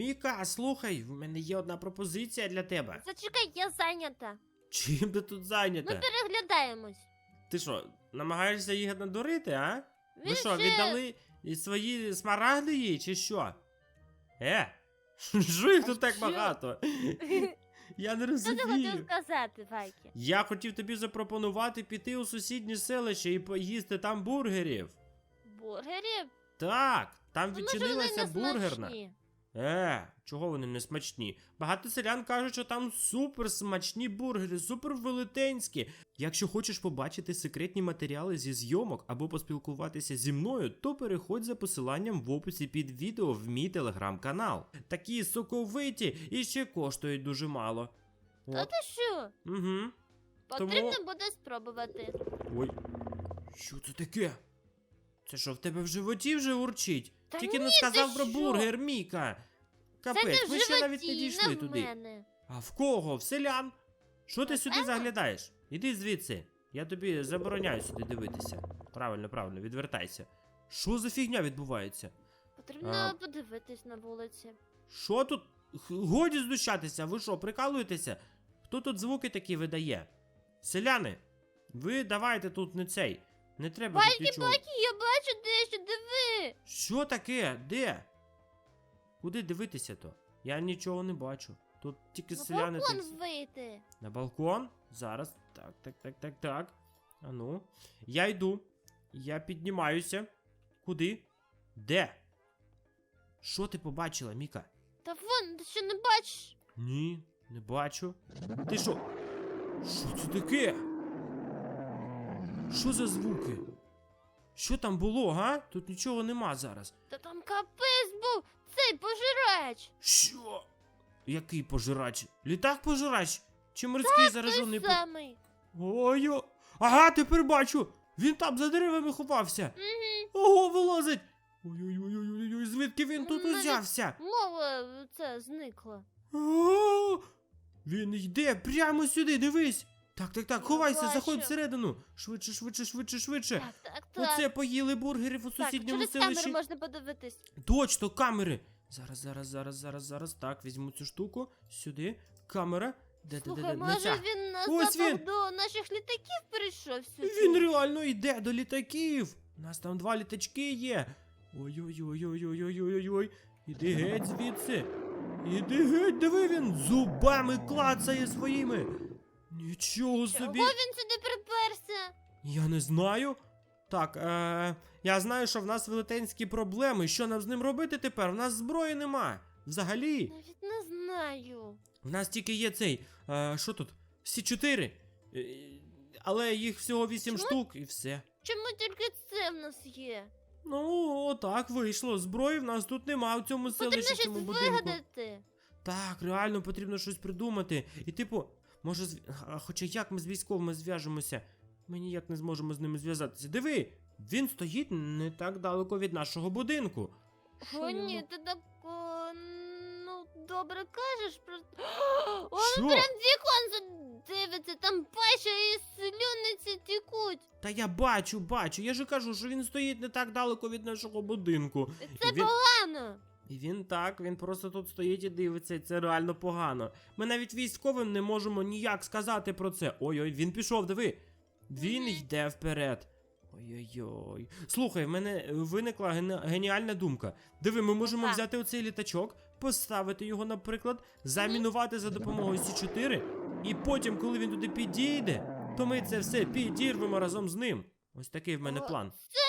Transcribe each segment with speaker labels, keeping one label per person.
Speaker 1: Міка, слухай, в мене є одна пропозиція для тебе.
Speaker 2: Зачекай, я зайнята.
Speaker 1: Чим ти тут зайнята?
Speaker 2: Ми переглядаємось.
Speaker 1: Ти що, намагаєшся їх надурити, а? Ви що,
Speaker 2: ще-
Speaker 1: віддали свої смарагди їй, чи що? Е? Що їх тут так
Speaker 2: що?
Speaker 1: багато? Я не
Speaker 2: Що ти хотів
Speaker 1: розумію.
Speaker 2: сказати, Вайки?
Speaker 1: Я хотів тобі запропонувати піти у сусіднє селище і поїсти там бургерів.
Speaker 2: Бургерів?
Speaker 1: Так, там
Speaker 2: Ну,
Speaker 1: відчинилася бургерна.
Speaker 2: смачні.
Speaker 1: Е, чого вони не смачні? Багато селян кажуть, що там супер смачні бургери, супер велетенські. Якщо хочеш побачити секретні матеріали зі зйомок або поспілкуватися зі мною, то переходь за посиланням в описі під відео в мій телеграм-канал. Такі соковиті і ще коштують дуже мало.
Speaker 2: Та
Speaker 1: От.
Speaker 2: ти що?
Speaker 1: Угу.
Speaker 2: Потрібно буде спробувати.
Speaker 1: Ой. Що це таке? Це що, в тебе в животі вже урчить?
Speaker 2: Та
Speaker 1: Тільки
Speaker 2: ні,
Speaker 1: не
Speaker 2: ти
Speaker 1: сказав про
Speaker 2: що?
Speaker 1: бургер, Міка.
Speaker 2: Це
Speaker 1: Капець,
Speaker 2: в
Speaker 1: ми ще навіть не
Speaker 2: животі,
Speaker 1: дійшли
Speaker 2: не в
Speaker 1: туди.
Speaker 2: мене.
Speaker 1: А в кого? В селян? Що ти сюди заглядаєш? Іди звідси. Я тобі забороняю сюди дивитися. Правильно, правильно, відвертайся. Що за фігня відбувається?
Speaker 2: Потрібно
Speaker 1: А.
Speaker 2: подивитись на вулиці.
Speaker 1: Що тут? Х- Годі знущатися, ви що, прикалуєтеся? Хто тут звуки такі видає? Селяни, ви давайте тут не цей. Не треба тут
Speaker 2: Байки,
Speaker 1: нічого.
Speaker 2: байки, я бачу дещо, диви.
Speaker 1: Що таке? Де? Куди дивитися то? Я нічого не бачу. Тут тільки
Speaker 2: На
Speaker 1: селяни.
Speaker 2: балкон
Speaker 1: тут-
Speaker 2: вийти.
Speaker 1: На балкон? Зараз. Так, так, так, так, так. А ну. Я йду. Я піднімаюся. Куди? Де? Що ти побачила, Міка?
Speaker 2: Та вон, ти що не бачиш?
Speaker 1: Ні, не бачу. Ти що? Що це таке? Що за звуки? Що там було, га? Тут нічого нема зараз.
Speaker 2: Та там капець був цей пожирач.
Speaker 1: Що? Який пожирач? Літак пожирач? Чи морський заражений
Speaker 2: Той
Speaker 1: по...
Speaker 2: самий.
Speaker 1: Ой, о- ага, тепер бачу! Він там за деревами ховався.
Speaker 2: Угу.
Speaker 1: Ого, вилазить! Ой-ой-ой, звідки він тут
Speaker 2: Навіть-
Speaker 1: узявся?
Speaker 2: Мова це зникла.
Speaker 1: О, Він йде прямо сюди, дивись! Так, так, так, ховайся,
Speaker 2: бачу.
Speaker 1: заходь всередину. Швидше, швидше, швидше, швидше.
Speaker 2: Так, так, так.
Speaker 1: Оце поїли бургерів у
Speaker 2: так,
Speaker 1: сусідньому
Speaker 2: через камеру
Speaker 1: селищі.
Speaker 2: можна подивитись.
Speaker 1: Точно, камери. Зараз, зараз, зараз, зараз, зараз. Так, візьму цю штуку. Сюди. Камера. Де, де, де,
Speaker 2: Слухай,
Speaker 1: де? Не
Speaker 2: може
Speaker 1: ця.
Speaker 2: він на
Speaker 1: Ось
Speaker 2: запах
Speaker 1: він.
Speaker 2: до наших літаків перейшов сюди?
Speaker 1: Він реально йде до літаків. У нас там два літачки є. Ой-ой-ой-ой-ой-ой-ой-ой. Іди геть звідси. Іди геть, диви він зубами клацає своїми. Нічого
Speaker 2: Чого
Speaker 1: собі.
Speaker 2: він сюди приперся?
Speaker 1: Я не знаю. Так, е, я знаю, що в нас велетенські проблеми. Що нам з ним робити тепер? В нас зброї нема. Взагалі.
Speaker 2: Навіть не знаю.
Speaker 1: В нас тільки є цей. Е, що тут? Всі чотири. Е, але їх всього вісім
Speaker 2: Чому?
Speaker 1: штук і все.
Speaker 2: Чому тільки це в нас є?
Speaker 1: Ну, отак вийшло. Зброї в нас тут нема в цьому
Speaker 2: Потрібно
Speaker 1: селищі, в
Speaker 2: щось
Speaker 1: цьому будинку.
Speaker 2: вигадати.
Speaker 1: Так, реально потрібно щось придумати. І типу, може, з... а, хоча як ми з військовими зв'яжемося? Ми ніяк не зможемо з ними зв'язатися. Диви, він стоїть не так далеко від нашого будинку. Що
Speaker 2: О, ні, ти так, о, ну, добре кажеш, просто... О,
Speaker 1: Що?
Speaker 2: прям вікон дивиться, там паща і слюниці тікуть.
Speaker 1: Та я бачу, бачу. Я же кажу, що він стоїть не так далеко від нашого будинку.
Speaker 2: Це
Speaker 1: І він-
Speaker 2: погано.
Speaker 1: І він так, він просто тут стоїть і дивиться, і це реально погано. Ми навіть військовим не можемо ніяк сказати про це. Ой-ой, він пішов, диви. Він йде вперед. Ой-ой-ой. Слухай, в мене виникла ген- геніальна думка. Диви, ми можемо взяти оцей літачок, поставити його, наприклад, замінувати за допомогою Сі4, і потім, коли він туди підійде, то ми це все підірвемо разом з ним. Ось такий в мене план.
Speaker 2: Це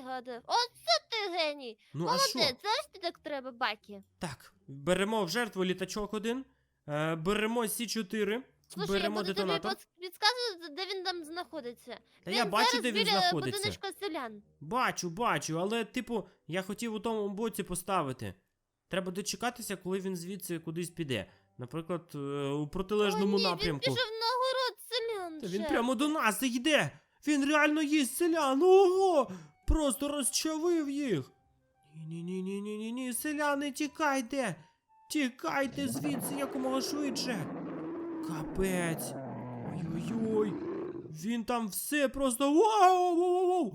Speaker 2: вигадав. Оце ти геній.
Speaker 1: Ну а
Speaker 2: Молодець,
Speaker 1: що?
Speaker 2: знаєш, ти так треба, Бакі.
Speaker 1: Так, беремо в жертву літачок один, е, беремо Сі4,
Speaker 2: Слушай,
Speaker 1: беремо
Speaker 2: я буду
Speaker 1: детонатор.
Speaker 2: тобі підказувати, де він там знаходиться.
Speaker 1: Та
Speaker 2: він
Speaker 1: я бачу,
Speaker 2: зараз
Speaker 1: де він
Speaker 2: біля
Speaker 1: знаходиться.
Speaker 2: будиночка селян.
Speaker 1: Бачу, бачу, але, типу, я хотів у тому боці поставити. Треба дочекатися, коли він звідси кудись піде. Наприклад, е, у протилежному
Speaker 2: О, ні,
Speaker 1: напрямку.
Speaker 2: Він пішов на город селян.
Speaker 1: Та він прямо до нас йде! Він реально їсть селян! Ого! Просто розчавив їх! Ні-ні-ні-ні-ні-ні, селяни, тікайте! Тікайте звідси якомога швидше! Капець! Ой-ой-ой! Він там все просто вау-вау-вау!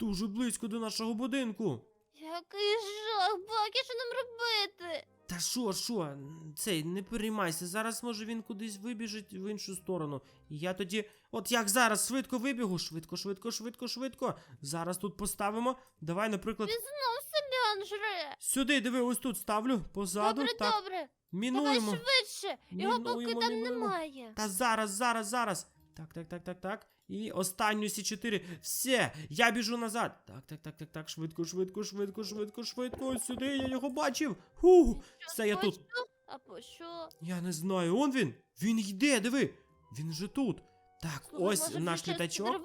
Speaker 1: Дуже близько до нашого будинку.
Speaker 2: Який жах, Бакі, що нам робити?
Speaker 1: Що, що? Цей, не переймайся. Зараз може він кудись вибіжить в іншу сторону. І я тоді, от як зараз, швидко вибігу, швидко, швидко, швидко, швидко. Зараз тут поставимо. Давай, наприклад,
Speaker 2: Він знов селян жре.
Speaker 1: сюди, диви, ось тут ставлю, позаду.
Speaker 2: Добре,
Speaker 1: так,
Speaker 2: добре. Давай
Speaker 1: мінуємо.
Speaker 2: швидше. Його поки там
Speaker 1: мінуємо.
Speaker 2: немає.
Speaker 1: Та зараз, зараз, зараз. Так, так, так, так, так. І останню сі 4. Все, я біжу назад. Так, так, так, так, так. Швидко, швидко, швидко, швидко, швидко. Ось сюди, я його бачив. Ху, все, я тут.
Speaker 2: що? А по що?
Speaker 1: Я не знаю, он він. Він йде, диви. Він вже тут. Так,
Speaker 2: Слухай,
Speaker 1: ось
Speaker 2: може,
Speaker 1: наш літачок.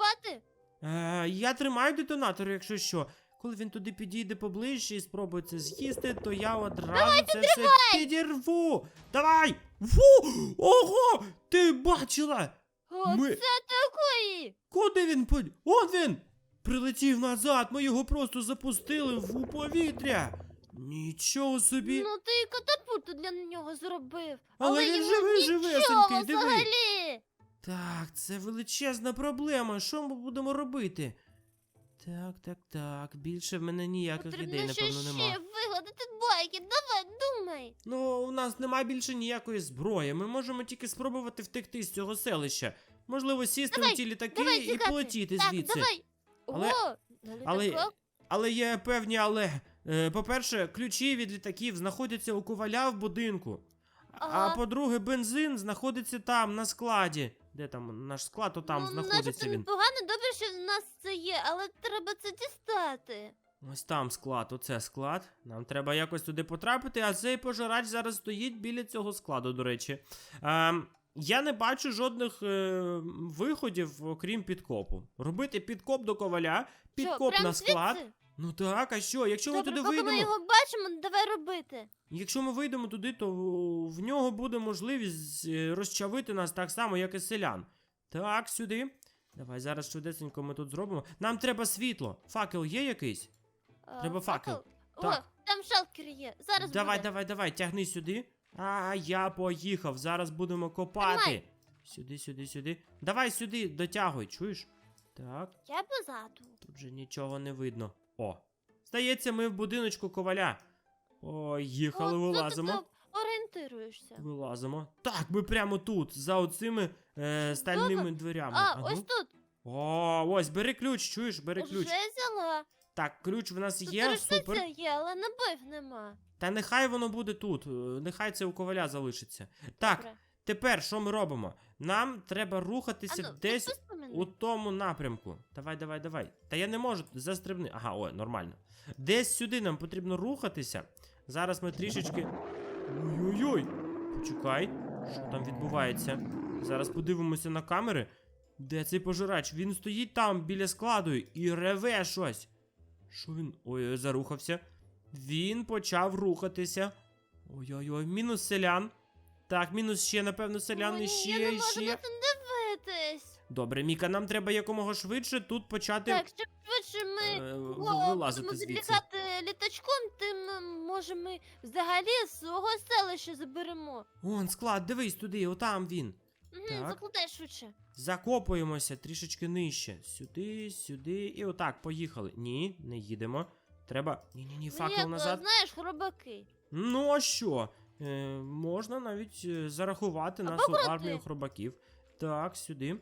Speaker 1: Е, я тримаю детонатор, якщо що. Коли він туди підійде поближче і спробує це з'їсти, то я одразу це все підірву. Давай! Фу! Ого! Ти бачила? Ми-
Speaker 2: такої.
Speaker 1: Куди він по... Он він! Прилетів назад, ми його просто запустили в повітря. Нічого собі.
Speaker 2: Ну ти і катапульту для нього зробив.
Speaker 1: Але він
Speaker 2: йому
Speaker 1: живий,
Speaker 2: нічого
Speaker 1: живесенький, диви.
Speaker 2: взагалі.
Speaker 1: Так, це величезна проблема. Що ми будемо робити? Так, так, так. Більше в мене ніяких
Speaker 2: Потрібно
Speaker 1: ідей,
Speaker 2: ще
Speaker 1: напевно, нема.
Speaker 2: ще вигадати байки. Давай, думай.
Speaker 1: Ну, у нас немає більше ніякої зброї. Ми можемо тільки спробувати втекти з цього селища. Можливо, сісти
Speaker 2: Давай,
Speaker 1: на ті літаки
Speaker 2: давай
Speaker 1: і
Speaker 2: тікати.
Speaker 1: полетіти
Speaker 2: так,
Speaker 1: звідси.
Speaker 2: давай.
Speaker 1: Але-
Speaker 2: О,
Speaker 1: Але, але є певні але. Е, По-перше, ключі від літаків знаходяться у коваля в будинку. А
Speaker 2: Ага.
Speaker 1: по-друге, бензин знаходиться там, на складі. Де там наш склад, то там
Speaker 2: ну,
Speaker 1: знаходиться
Speaker 2: начебто
Speaker 1: він.
Speaker 2: непогано, добре, що в нас це є, але треба це дістати.
Speaker 1: Ось там склад, оце склад. Нам треба якось туди потрапити, а цей пожирач зараз стоїть біля цього складу, до речі. Ем, я не бачу жодних е, виходів, окрім підкопу. Робити підкоп до коваля, підкоп
Speaker 2: що, прям
Speaker 1: на склад.
Speaker 2: Звідси?
Speaker 1: Ну так, а що? Якщо ми
Speaker 2: Добре,
Speaker 1: туди
Speaker 2: поки
Speaker 1: вийдемо.
Speaker 2: ми його бачимо, давай робити.
Speaker 1: Якщо ми вийдемо туди, то в нього буде можливість е, розчавити нас так само, як і селян. Так, сюди. Давай зараз швидесенько ми тут зробимо. Нам треба світло. Факел є якийсь?
Speaker 2: А,
Speaker 1: Треба факел.
Speaker 2: О, там шалкер є. Зараз
Speaker 1: давай,
Speaker 2: буде.
Speaker 1: давай, давай, тягни сюди. А, я поїхав. Зараз будемо копати.
Speaker 2: Тримай.
Speaker 1: Сюди, сюди, сюди. Давай сюди, дотягуй, чуєш? Так,
Speaker 2: Я позаду.
Speaker 1: тут вже нічого не видно. О. Здається, ми в будиночку коваля. О, їхали,
Speaker 2: О,
Speaker 1: вилазимо.
Speaker 2: Тут ти орієнтуєшся.
Speaker 1: Вилазимо. Так, ми прямо тут, за оцими е, стальними дверями.
Speaker 2: А,
Speaker 1: Ану.
Speaker 2: ось тут.
Speaker 1: О, ось, бери ключ, чуєш, бери
Speaker 2: Вже
Speaker 1: ключ.
Speaker 2: взяла.
Speaker 1: Так, ключ в нас є,
Speaker 2: рушниця
Speaker 1: супер.
Speaker 2: є, але набив нема.
Speaker 1: Та нехай воно буде тут. е, Нехай це у коваля залишиться. Так,
Speaker 2: Добре.
Speaker 1: тепер що ми робимо? Нам треба рухатися
Speaker 2: Ану,
Speaker 1: десь у тому напрямку. Давай, давай, давай. Та я не можу, застрибни. Ага, ой, нормально. Десь сюди нам потрібно рухатися. Зараз ми трішечки. Ой-ой-ой. Почекай, що там відбувається. Зараз подивимося на камери. Де цей пожирач? Він стоїть там біля складу і реве щось. Що він. Ой, зарухався. Він почав рухатися. Ой-ой-ой, мінус селян. Так, мінус ще, напевно, селян і ще,
Speaker 2: я не
Speaker 1: і
Speaker 2: можу
Speaker 1: ще.
Speaker 2: на це дивитись.
Speaker 1: Добре, Міка, нам треба якомога швидше тут почати
Speaker 2: Так, щоб швидше ми
Speaker 1: е,
Speaker 2: О,
Speaker 1: вилазити
Speaker 2: будемо
Speaker 1: звідси.
Speaker 2: відлітати літачком, тим м, може ми взагалі свого селища заберемо.
Speaker 1: Вон, склад, дивись туди, отам він.
Speaker 2: Угу,
Speaker 1: Так.
Speaker 2: закладай швидше.
Speaker 1: Закопуємося трішечки нижче. Сюди, сюди, і отак, поїхали. Ні, не їдемо. Треба. Ні-ні-ні,
Speaker 2: Ну,
Speaker 1: факел
Speaker 2: як,
Speaker 1: назад.
Speaker 2: знаєш, хробаки.
Speaker 1: Ну а що? Е, можна навіть е, зарахувати
Speaker 2: Або
Speaker 1: нашу
Speaker 2: кроти.
Speaker 1: армію хробаків. Так, сюди.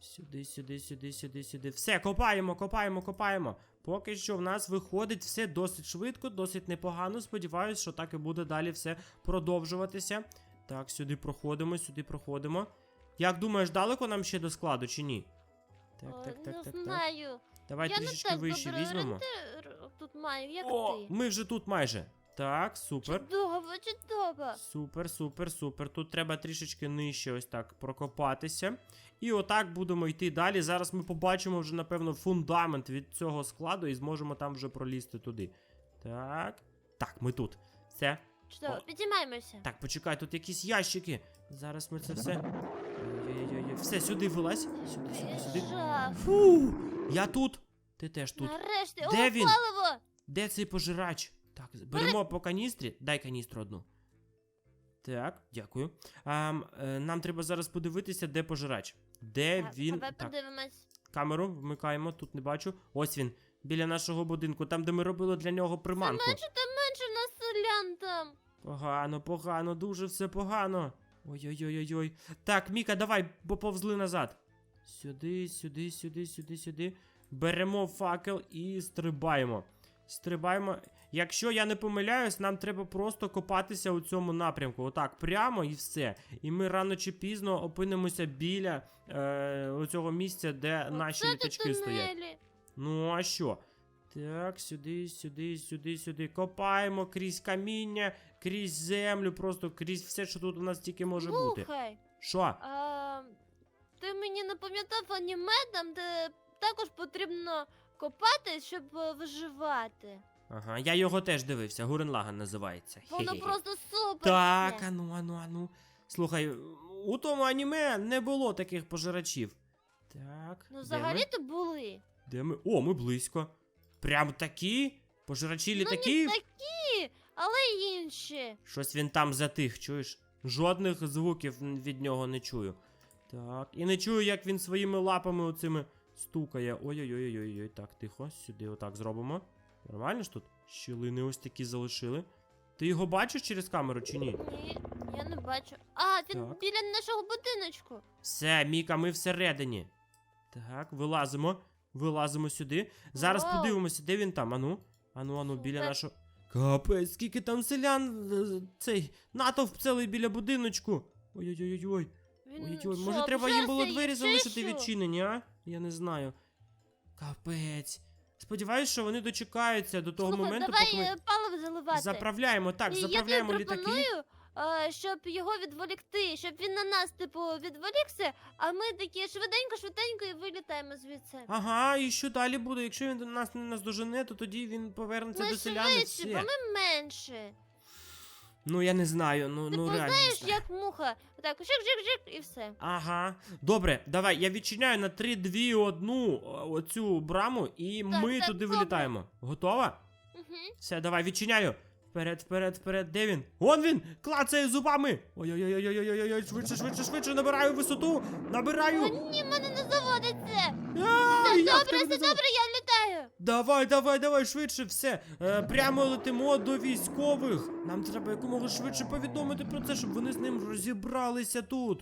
Speaker 1: Сюди, сюди, сюди, сюди, сюди. Все, копаємо, копаємо, копаємо. Поки що в нас виходить все досить швидко, досить непогано. Сподіваюсь, що так і буде далі все продовжуватися. Так, сюди проходимо, сюди проходимо. Як думаєш, далеко нам ще до складу чи ні? Так,
Speaker 2: О,
Speaker 1: так, так,
Speaker 2: не
Speaker 1: так, так.
Speaker 2: знаю.
Speaker 1: Давай
Speaker 2: я не
Speaker 1: трішечки
Speaker 2: так
Speaker 1: вище
Speaker 2: добре
Speaker 1: візьмемо.
Speaker 2: орієнтир тут маю, як
Speaker 1: О,
Speaker 2: ти.
Speaker 1: ми вже тут майже. Так, супер.
Speaker 2: Чудово, чудово.
Speaker 1: Супер, супер, супер. Тут треба трішечки нижче ось так прокопатися. І отак будемо йти далі. Зараз ми побачимо вже, напевно, фундамент від цього складу і зможемо там вже пролізти туди. Так. Так, ми тут. Все.
Speaker 2: Чудово,
Speaker 1: О.
Speaker 2: підіймаємося.
Speaker 1: Так, почекай, тут якісь ящики. Зараз ми це все. Все, сюди вилазь. Сюди, сюди, сюди.
Speaker 2: Жах.
Speaker 1: Фу! Я тут. Ти теж тут.
Speaker 2: Нарешті,
Speaker 1: Де
Speaker 2: о,
Speaker 1: він?
Speaker 2: паливо!
Speaker 1: Де цей пожирач? Так, беремо по каністрі. Дай каністру одну. Так, дякую. А, е, нам треба зараз подивитися, де пожирач. Де
Speaker 2: Так,
Speaker 1: він.
Speaker 2: Давай
Speaker 1: Так,
Speaker 2: подивимось.
Speaker 1: камеру вмикаємо, тут не бачу. Ось він, біля нашого будинку, там, де ми робили для нього приманку.
Speaker 2: Менше та менше нас селян там.
Speaker 1: Погано, погано, дуже все погано. Ой-ой-ой-ой. Так, Міка, давай, поповзли назад. Сюди, сюди, сюди, сюди, сюди. Беремо факел і стрибаємо. Стрибаємо. Якщо я не помиляюсь, нам треба просто копатися у цьому напрямку. Отак, прямо і все. І ми рано чи пізно опинимося біля е, оцього місця, де наші
Speaker 2: Оце
Speaker 1: літачки
Speaker 2: тут
Speaker 1: стоять. Ну, а що? Так, сюди, сюди, сюди, сюди. Копаємо крізь каміння, крізь землю, просто крізь все, що тут у нас тільки може бути.
Speaker 2: Слухай,
Speaker 1: Що?
Speaker 2: а, ти мені напам'ятав аніме, там де також потрібно копати, щоб е, виживати.
Speaker 1: Ага, я його теж дивився, Гуренлаган називається.
Speaker 2: Воно
Speaker 1: Хе-хе-хе.
Speaker 2: просто супер.
Speaker 1: Так, ану, ану, ану. Слухай, у тому аніме не було таких пожирачів. Так.
Speaker 2: Ну, взагалі-то були.
Speaker 1: Де ми? О, ми близько. Прям такі? Пожирачі літаків?
Speaker 2: Ну, не такі, але інші.
Speaker 1: Щось він там затих, чуєш? Жодних звуків від нього не чую. Так, і не чую, як він своїми лапами оцими стукає. Ой-ой-ой-ой-ой. Так, тихо, сюди отак зробимо. Нормально ж тут? Щілини ось такі залишили. Ти його бачиш через камеру чи ні?
Speaker 2: Ні, я не бачу. А, він
Speaker 1: Так.
Speaker 2: біля нашого будиночку.
Speaker 1: Все, Міка, ми всередині. Так, вилазимо. Вилазимо сюди. Зараз
Speaker 2: Вау.
Speaker 1: подивимося, де він там. Ану. Ану, ану, біля
Speaker 2: Супер.
Speaker 1: нашого. Капець, скільки там селян. е, Цей натовп цілий біля будиночку. Ой-ой-ой-ой.
Speaker 2: Він
Speaker 1: Ой-ой,
Speaker 2: що,
Speaker 1: може треба їм було двері
Speaker 2: чи
Speaker 1: залишити
Speaker 2: що?
Speaker 1: відчинені, а? Я не знаю. Капець. Сподіваюсь, що вони дочекаються до того
Speaker 2: Слухай,
Speaker 1: моменту,
Speaker 2: давай
Speaker 1: поки ми
Speaker 2: е, паливо заливати.
Speaker 1: заправляємо. Так,
Speaker 2: І
Speaker 1: заправляємо
Speaker 2: я тобі
Speaker 1: літаки.
Speaker 2: пропоную, щоб його відволікти, щоб він на нас, типу, відволікся, а ми такі швиденько-швиденько і вилітаємо звідси.
Speaker 1: Ага, і що далі буде? Якщо він нас не наздожене, то тоді він повернеться
Speaker 2: ми
Speaker 1: до селян і
Speaker 2: швидше, бо
Speaker 1: все.
Speaker 2: ми менше.
Speaker 1: Ну я не знаю, ну,
Speaker 2: Типу,
Speaker 1: ну реально. не
Speaker 2: знаєш,
Speaker 1: знаю.
Speaker 2: як муха. Так, жик-жик-жик і все.
Speaker 1: Ага. Добре, давай, я відчиняю на 3, 2, 1 оцю браму, і
Speaker 2: Так,
Speaker 1: ми
Speaker 2: так,
Speaker 1: туди
Speaker 2: добре.
Speaker 1: вилітаємо. Готова?
Speaker 2: Угу.
Speaker 1: Все, давай, відчиняю. Вперед, вперед, вперед, де він? Он він! Клацає зубами! Ой-ой-ой-ой-ой-ой-ой, швидше, швидше, швидше, набираю висоту! Набираю!
Speaker 2: О, ні, в мене не заводиться. Все
Speaker 1: як
Speaker 2: добре,
Speaker 1: тебе
Speaker 2: все
Speaker 1: не зав-
Speaker 2: добре, я літаю.
Speaker 1: Давай, давай, давай, швидше, все. Е, прямо летимо до військових. Нам треба якомога швидше повідомити про це, щоб вони з ним розібралися тут.